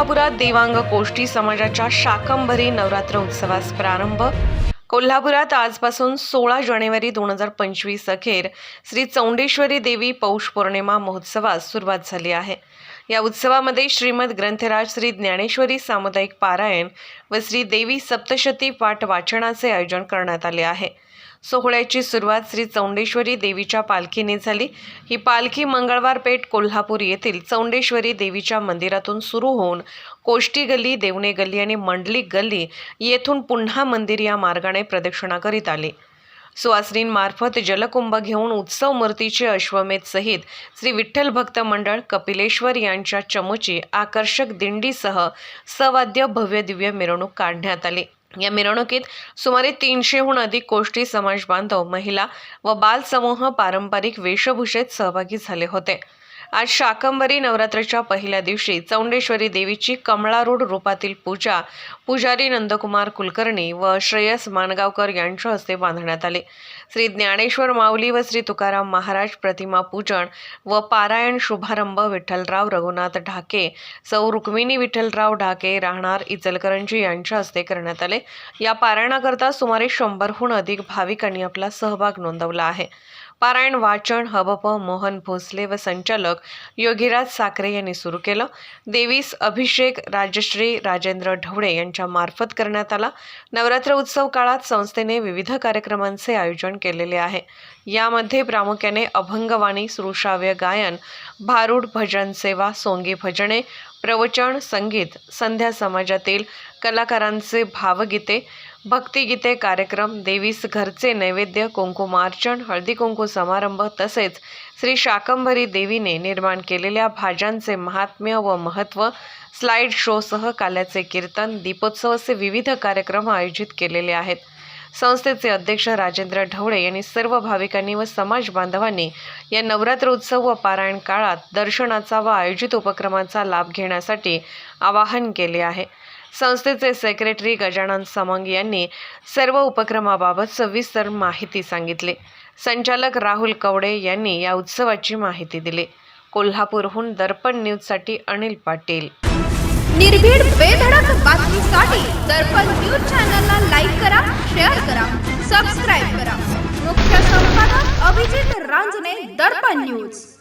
कोल्हापुरात देवांग कोष्टी समाजाच्या शाकंभरी नवरात्र उत्सवास प्रारंभ. कोल्हापुरात आजपासून सोळा जानेवारी दोन हजार पंचवीस अखेर श्री चौंडेश्वरी देवी पौष पौर्णिमा महोत्सवास सुरुवात झाली आहे. या उत्सवामध्ये श्रीमद ग्रंथराज श्री ज्ञानेश्वरी सामुदायिक पारायण व श्री देवी सप्तशती पाठ वाचनाचे आयोजन करण्यात आले आहे. सोहळ्याची सुरुवात श्री चौंडेश्वरी देवीच्या पालखीने झाली. ही पालखी मंगळवार पेठ कोल्हापूर येथील चौंडेश्वरी देवीच्या मंदिरातून सुरू होऊन कोष्टी गल्ली देवणे गल्ली आणि मंडली गल्ली येथून पुन्हा मंदिर या मार्गाने प्रदक्षिणा करीत आली. सुवासनींमार्फत जलकुंभ घेऊन उत्सव मूर्तीचे अश्वमेध सहित श्री विठ्ठल भक्त मंडळ कपिलेश्वर यांच्या चमूची आकर्षक दिंडीसह सवाद्य भव्य दिव्य मिरवणूक काढण्यात आली. या मिरवणुकीत सुमारे तीनशेहून अधिक कोष्टी समाज बांधव महिला व बाल समूह पारंपरिक वेशभूषेत सहभागी झाले होते. आज शाकंभरी नवरात्राच्या पहिल्या दिवशी चौंडेश्वरी देवीची कमळारूढ रूपातील पूजा पुजारी नंदकुमार कुलकर्णी व श्रेयस मानगावकर यांच्या हस्ते बांधण्यात आले. श्री ज्ञानेश्वर माऊली व श्री तुकाराम महाराज प्रतिमा पूजन व पारायण शुभारंभ विठ्ठलराव रघुनाथ ढाके सौ रुक्मिणी विठ्ठलराव ढाके राहणार इचलकरंजी यांच्या हस्ते करण्यात आले. या पारायणाकरता सुमारे शंभरहून अधिक भाविकांनी आपला सहभाग नोंदवला आहे. पारायण वाचन हबप मोहन भोसले व संचालक योगीराज साखरे यांनी सुरू केलं. देवीस अभिषेक राजश्री राजेंद्र ढवळे यांच्या मार्फत करण्यात आला. नवरात्र उत्सव काळात संस्थेने विविध कार्यक्रमांचे आयोजन केलेले आहे. यामध्ये प्रामुख्याने अभंगवाणी श्रुश्राव्य गायन भारूड भजन सेवा सोंगी भजने प्रवचन संगीत संध्या समाजातील कलाकारांचे भावगीते भक्तिगीते कार्यक्रम देवीस घरचे नैवेद्य कुंकुमार्चन हळदी कुंकू समारंभ तसेच श्री शाकंभरी देवीने निर्माण केलेल्या भाज्यांचे महात्म्य व महत्त्व स्लाइड शोसह काल्याचे कीर्तन दीपोत्सवाचे विविध कार्यक्रम आयोजित केलेले आहेत. संस्थेचे अध्यक्ष राजेंद्र ढवळे यांनी सर्व भाविकांनी व समाज बांधवांनी या नवरात्र उत्सव व पारायण काळात दर्शनाचा व आयोजित उपक्रमाचा लाभ घेण्यासाठी आवाहन केले आहे. संस्थेचे सेक्रेटरी गजानन समंग यांनी सर्व उपक्रमाबाबत सविस्तर माहिती सांगितली. संचालक राहुल कवडे यांनी या उत्सवाची माहिती दिली. कोल्हापूरहून दर्पण न्यूजसाठी अनिल पाटील. निर्भीड बेधडक बातमीसाठी दर्पण न्यूज चॅनलला लाईक करा. रांजणे दर्पण न्यूज.